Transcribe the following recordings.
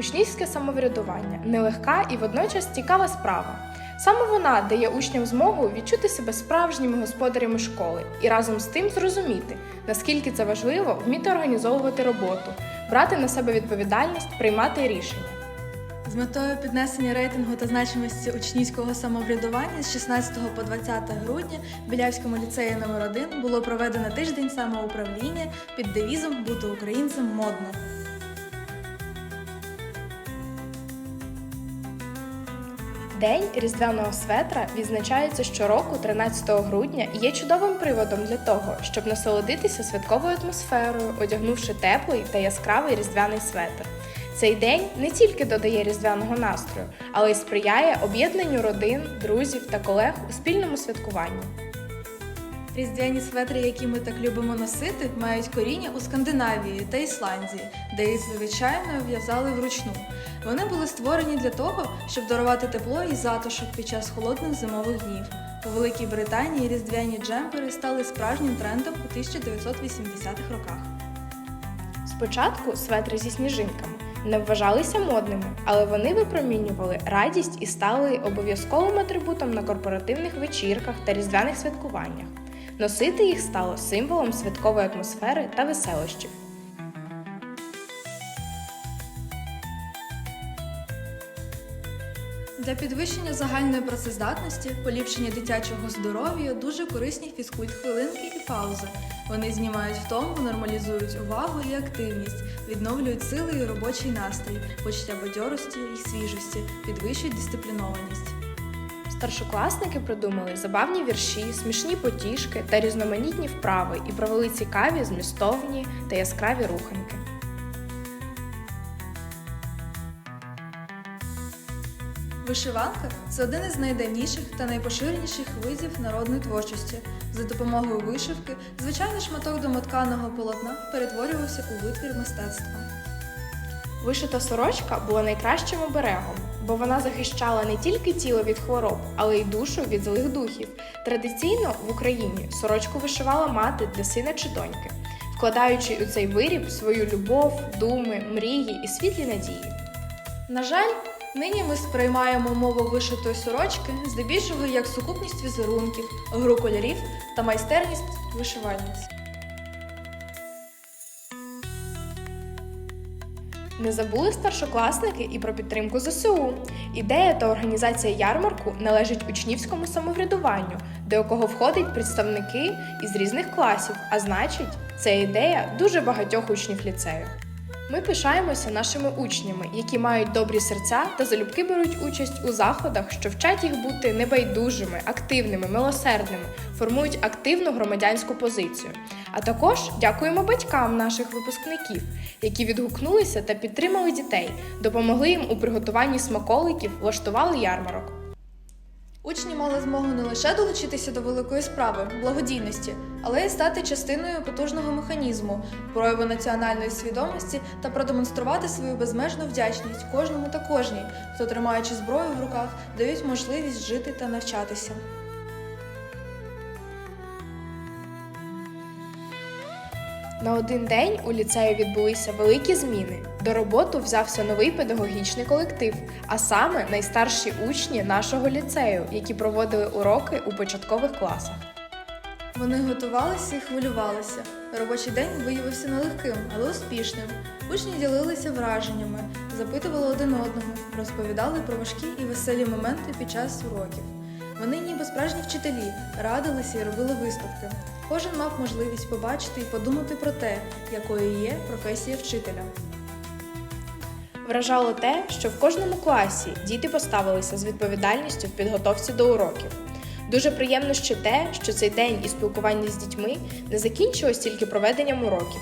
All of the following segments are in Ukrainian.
Учнівське самоврядування нелегка і водночас цікава справа. Саме вона дає учням змогу відчути себе справжніми господарями школи і разом з тим зрозуміти, наскільки це важливо вміти організовувати роботу, брати на себе відповідальність, приймати рішення. З метою піднесення рейтингу та значимості учнівського самоврядування з 16 по 20 грудня в Білявському ліцеї номер 1 було проведено тиждень самоуправління під девізом Бути українцем модно. День різдвяного светра відзначається щороку 13 грудня і є чудовим приводом для того, щоб насолодитися святковою атмосферою, одягнувши теплий та яскравий різдвяний светр. Цей день не тільки додає різдвяного настрою, але й сприяє об'єднанню родин, друзів та колег у спільному святкуванні. Різдвяні светри, які ми так любимо носити, мають коріння у Скандинавії та Ісландії, де їх звичайно в'язали вручну. Вони були створені для того, щоб дарувати тепло і затишок під час холодних зимових днів. У Великій Британії різдвяні джемпери стали справжнім трендом у 1980-х роках. Спочатку светри зі сніжинками не вважалися модними, але вони випромінювали радість і стали обов'язковим атрибутом на корпоративних вечірках та різдвяних святкуваннях. Носити їх стало символом святкової атмосфери та веселощів. Для підвищення загальної працездатності, поліпшення дитячого здоров'я дуже корисні фізкульт-хвилинки і паузи. Вони знімають втому, нормалізують увагу і активність, відновлюють сили і робочий настрій, почуття бадьорості і свіжості, підвищують дисциплінованість. Старшокласники придумали забавні вірші, смішні потішки та різноманітні вправи і провели цікаві, змістовні та яскраві руханки. Вишиванка це один із найдавніших та найпоширеніших видів народної творчості. За допомогою вишивки звичайний шматок домотканого полотна перетворювався у витвір мистецтва. Вишита сорочка була найкращим оберегом, бо вона захищала не тільки тіло від хвороб, але й душу від злих духів. Традиційно в Україні сорочку вишивала мати для сина чи доньки, вкладаючи у цей виріб свою любов, думи, мрії і світлі надії. На жаль, нині ми сприймаємо мову вишитої сорочки здебільшого як сукупність візерунків, гру кольорів та майстерність вишивальниць. Не забули старшокласники і про підтримку ЗСУ. Ідея та організація ярмарку належить учнівському самоврядуванню, до якого входять представники із різних класів, а значить, це ідея дуже багатьох учнів ліцею. Ми пишаємося нашими учнями, які мають добрі серця та залюбки беруть участь у заходах, що вчать їх бути небайдужими, активними, милосердними, формують активну громадянську позицію. А також дякуємо батькам наших випускників, які відгукнулися та підтримали дітей, допомогли їм у приготуванні смаколиків, влаштували ярмарок. Учні мали змогу не лише долучитися до великої справи благодійності, але й стати частиною потужного механізму, прояву національної свідомості та продемонструвати свою безмежну вдячність кожному та кожній, хто, тримаючи зброю в руках, дають можливість жити та навчатися. На один день у ліцею відбулися великі зміни. До роботи взявся новий педагогічний колектив, а саме найстарші учні нашого ліцею, які проводили уроки у початкових класах. Вони готувалися і хвилювалися. Робочий день виявився нелегким, але успішним. Учні ділилися враженнями, запитували один одного, розповідали про важкі і веселі моменти під час уроків. Вони, ніби справжні вчителі, радилися і робили виставки. Кожен мав можливість побачити і подумати про те, якою є професія вчителя. Вражало те, що в кожному класі діти поставилися з відповідальністю в підготовці до уроків. Дуже приємно ще те, що цей день і спілкування з дітьми не закінчилось тільки проведенням уроків.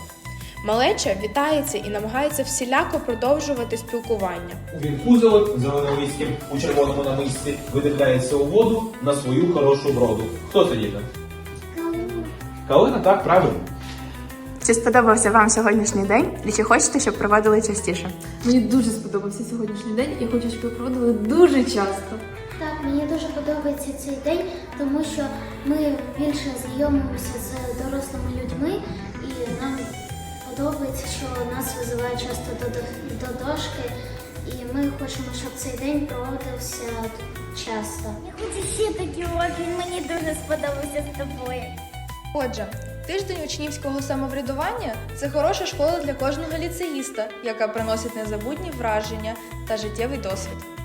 Малеча вітається і намагається всіляко продовжувати спілкування. Він кузовик зеленолистів у червоному намисті видивляється у воду на свою хорошу вроду. Хто це діти? Калина, Калина, так, правильно. Чи сподобався вам сьогоднішній день і чи хочете, щоб проводили частіше? Мені дуже сподобався сьогоднішній день. Я хочу, щоб ви проводили дуже часто. Так, мені дуже подобається цей день, тому що ми більше знайомимося з дорослими людьми, і нам подобається, що нас визивають часто до, до, до дошки і ми хочемо, щоб цей день проводився часто. Я хочу ще такий урок, він мені дуже сподобався з тобою. Отже, тиждень учнівського самоврядування це хороша школа для кожного ліцеїста, яка приносить незабутні враження та життєвий досвід.